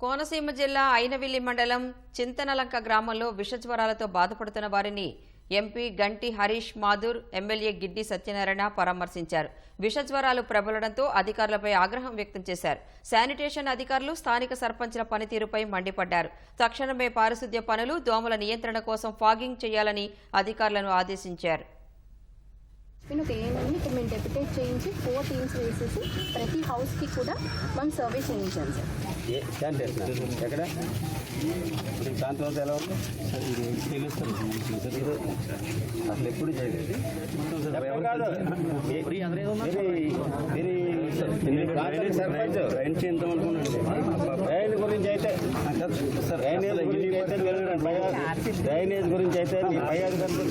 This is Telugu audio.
కోనసీమ జిల్లా అయినవిల్లి మండలం చింతనలంక గ్రామంలో విషజ్వరాలతో బాధపడుతున్న వారిని ఎంపీ గంటి హరీష్ మాధుర్ ఎమ్మెల్యే గిడ్డి సత్యనారాయణ పరామర్శించారు. విషజ్వరాలు ప్రబలడంతో అధికారులపై ఆగ్రహం వ్యక్తం చేశారు. శానిటేషన్ అధికారులు స్థానిక సర్పంచ్ల పనితీరుపై మండిపడ్డారు. తక్షణమే పారిశుద్ధ్య పనులు దోమల నియంత్రణ కోసం ఫాగింగ్ చేయాలని అధికారులను ఆదేశించారు. నేను ఒక ఏమైంది ఇప్పుడు మేము డెప్యుటేట్ చేయించి ఫోర్ టీమ్స్ వేసేసి ప్రతి హౌస్కి కూడా మనం సర్వే చేయించాం సార్ ఎక్కడ వద్ద ఎలా ఉంది అసలు ఎప్పుడు చేయలేదు సర్పంచ్. గురించి అయితే గురించి అయితే మీరు పై డ్రైనేజ్ గురించి అయితే మీ పై అధికారులు